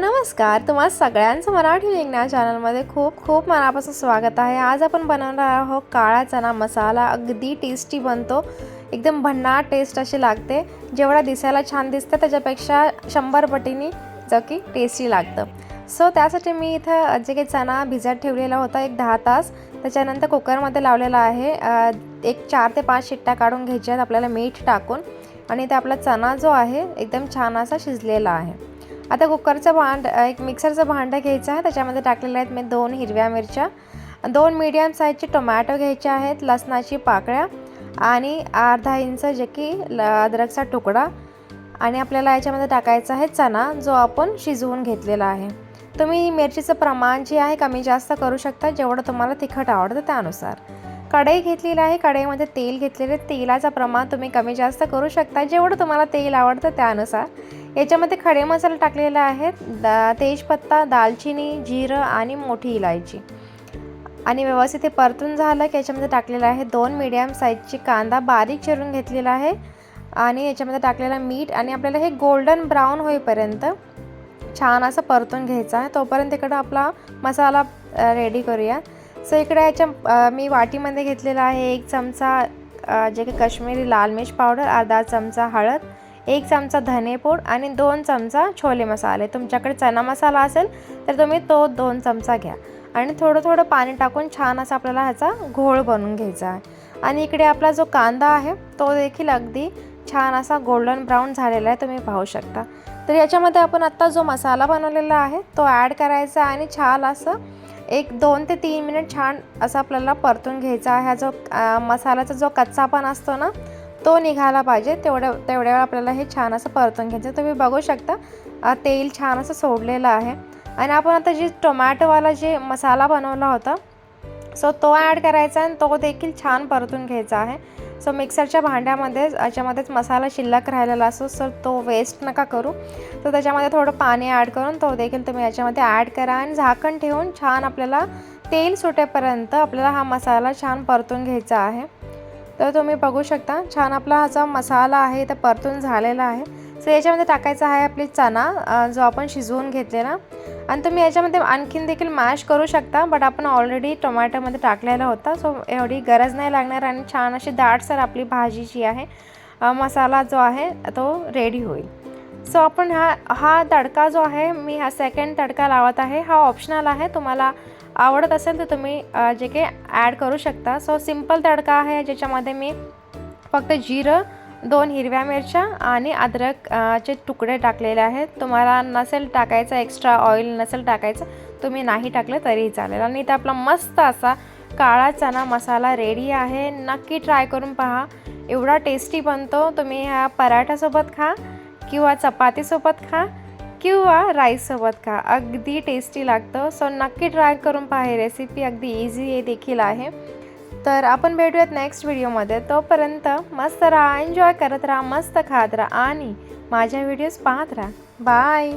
नमस्कार तुम्हा सगळ्यांचं मराठी विज्ञान चॅनलमध्ये खूप खूप मनापासून स्वागत आहे. आज आपण बनवणार आहोत काळा चना मसाला. अगदी टेस्टी बनतो. एकदम भन्नाट टेस्ट अशी लागते. जेवढा दिसायला छान दिसतं त्याच्यापेक्षा शंभर पटीने जो की टेस्टी लागतं. सो त्यासाठी मी इथं जे काही चणा भिजत ठेवलेला होता एक दहा तास त्याच्यानंतर कुकरमध्ये लावलेला आहे. एक चार ते पाच शिट्ट्या काढून घ्यायच्या आहेत आपल्याला मीठ टाकून. आणि ते आपला चणा जो आहे एकदम छान असा शिजलेला आहे. आता कुकरचं भांड एक मिक्सरचं भांडं घ्यायचं आहे. त्याच्यामध्ये टाकलेलं आहेत मी दोन हिरव्या मिरच्या. दोन मीडियम साईजचे टोमॅटो घ्यायचे आहेत लसणाची पाकळ्या आणि अर्धा इंच जे की ल अद्रकचा तुकडा. आणि आपल्याला याच्यामध्ये टाकायचा आहे चणा जो आपण शिजवून घेतलेला आहे. तुम्ही मिरचीचं प्रमाण जे आहे कमी जास्त करू शकता जेवढं तुम्हाला तिखट आवडतं त्यानुसार. कढई घेतलेली आहे कढईमध्ये तेल घेतलेले तेलाचं प्रमाण तुम्ही कमी जास्त करू शकता जेवढं तुम्हाला तेल आवडतं त्यानुसार. याच्यामध्ये खडे मसाले टाकलेले आहेत. दा तेजपत्ता दालचिनी जिरं आणि मोठी इलायची. आणि व्यवस्थित हे परतून झालं की याच्यामध्ये टाकलेलं आहे दोन मीडियम साईजची कांदा बारीक चिरून घेतलेला आहे. आणि याच्यामध्ये टाकलेलं मीठ आणि आपल्याला हे गोल्डन ब्राऊन होईपर्यंत छान असं परतून घ्यायचं आहे. तोपर्यंत इकडं आपला मसाला रेडी करूया. सो इकडे याच्या मी वाटीमध्ये घेतलेला आहे एक चमचा जे की काश्मीरी लाल मिर्च पावडर अर्धा चमचा हळद. एक चमचा धनेपूड आणि दोन चमचा छोले मसाले. तुमच्याकडे चना मसाला असेल तर तुम्ही तो दोन चमचा घ्या. आणि थोडं थोडं पाणी टाकून छान असा आपल्याला ह्याचा घोळ बनवून घ्यायचा आहे. आणि इकडे आपला जो कांदा आहे तो देखील अगदी छान असा गोल्डन ब्राऊन झालेला आहे तुम्ही पाहू शकता. तर याच्यामध्ये आपण आत्ता जो मसाला बनवलेला आहे तो ॲड करायचा आणि छान असं एक दोन ते तीन मिनिट छान असं आपल्याला परतून घ्यायचा आहे. हा जो मसाल्याचा जो कच्चापण असतो ना तो निघाला पाहिजे. तेवढ्या तेवढ्या वेळ आपल्याला हे छान असं परतून घ्यायचं. तुम्ही बघू शकता तेल छान असं सोडलेलं आहे. आणि आपण आता जे टोमॅटोवाला जे मसाला बनवला होता सो तो ॲड करायचा आणि तो देखील छान परतून घ्यायचा आहे. सो मिक्सरच्या भांड्यामध्येच याच्यामध्येच मसाला शिल्लक राहिलेला असो सर तो वेस्ट नका करू. तर त्याच्यामध्ये थोडं पाणी ॲड करून तो देखील तुम्ही याच्यामध्ये ॲड करा आणि झाकण ठेवून छान आपल्याला तेल सुटेपर्यंत आपल्याला हा मसाला छान परतून घ्यायचा आहे. तर तुम्ही बघू शकता छान आपला हा जो मसाला आहे तर परतून झालेला आहे. सो याच्यामध्ये टाकायचा आहे आपली चणा जो आपण शिजवून घेतलेला. आणि तुम्ही याच्यामध्ये आणखीन देखील मॅश करू शकता बट आपण ऑलरेडी टोमॅटोमध्ये टाकलेला होता. सो एवढी गरज नाही लागणार आणि छान अशी दाटसर आपली भाजी जी आहे मसाला जो आहे तो रेडी होईल. सो आपण हा हा तडका जो आहे मी हा सेकंड तडका लावत आहे. हा ऑप्शनल आहे. तुम्हाला आवडत असेल तर तुम्ही जे काही ॲड करू शकता. सो सिंपल तडका आहे. ज्याच्यामध्ये मी फक्त जिरं दोन हिरव्या मिरच्या आणि अद्रकचे चे तुकडे टाकलेले आहेत. तुम्हाला नसेल टाकायचं एक्स्ट्रा ऑइल नसेल टाकायचं तुम्ही नाही टाकलं तरीही चालेल. आणि इथे आपला मस्त असा काळा चना मसाला रेडी आहे. नक्की ट्राय करून पहा. एवढा टेस्टी बनतो. तुम्ही ह्या पराठ्यासोबत खा किंवा चपातीसोबत खा. किंवा राईससोबत खा. अगदी टेस्टी लागतं. सो नक्की ट्राय करून पहा. ही रेसिपी अगदी इझी आहे देखील आहे. तर आपण भेटूयात नेक्स्ट व्हिडिओमध्ये तोपर्यंत मस्त राहा. एन्जॉय करत राहा. मस्त खात राहा. आणि माझ्या व्हिडिओज पाहत राहा. बाय